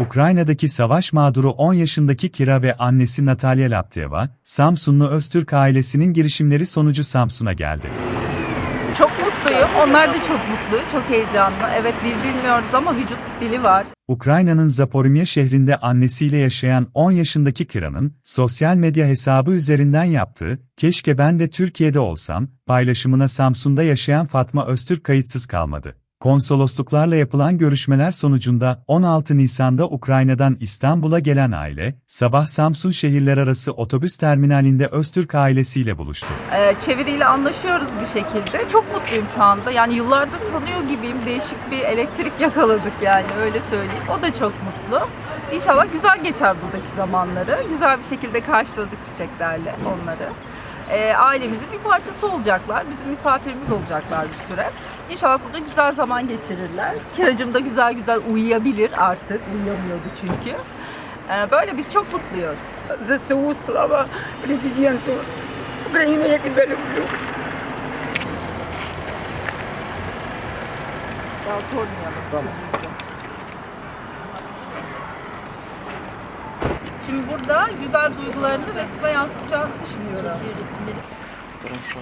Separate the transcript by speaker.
Speaker 1: Ukrayna'daki savaş mağduru 10 yaşındaki Kira ve annesi Natalya Lapteva, Samsunlu Öztürk ailesinin girişimleri sonucu Samsun'a geldi.
Speaker 2: Çok mutluyum. Onlar da çok mutlu, çok heyecanlı. Evet dil bilmiyoruz ama vücut dili var.
Speaker 1: Ukrayna'nın Zaporimya şehrinde annesiyle yaşayan 10 yaşındaki Kira'nın, sosyal medya hesabı üzerinden yaptığı, keşke ben de Türkiye'de olsam, paylaşımına Samsun'da yaşayan Fatma Öztürk kayıtsız kalmadı. Konsolosluklarla yapılan görüşmeler sonucunda 16 Nisan'da Ukrayna'dan İstanbul'a gelen aile, sabah Samsun şehirler arası otobüs terminalinde Öztürk ailesiyle buluştu.
Speaker 2: Ee, çeviriyle anlaşıyoruz bir şekilde. Çok mutluyum şu anda. Yani yıllardır tanıyor gibiyim. Değişik bir elektrik yakaladık yani öyle söyleyeyim. O da çok mutlu. İnşallah güzel geçer buradaki zamanları. Güzel bir şekilde karşıladık çiçeklerle onları. Ee, ailemizin bir parçası olacaklar. Bizim misafirimiz olacaklar bir süre. İnşallah burada güzel zaman geçirirler. Kiracım da güzel güzel uyuyabilir artık. Uyuyamıyordu çünkü. Ee, böyle biz çok mutluyuz.
Speaker 3: ЗСУ, слава президенту Украины, я тебя люблю.
Speaker 2: Daha sormayalım. Şimdi burada güzel duygularını resme yansıtacağını düşünüyorum.
Speaker 4: Хорошо.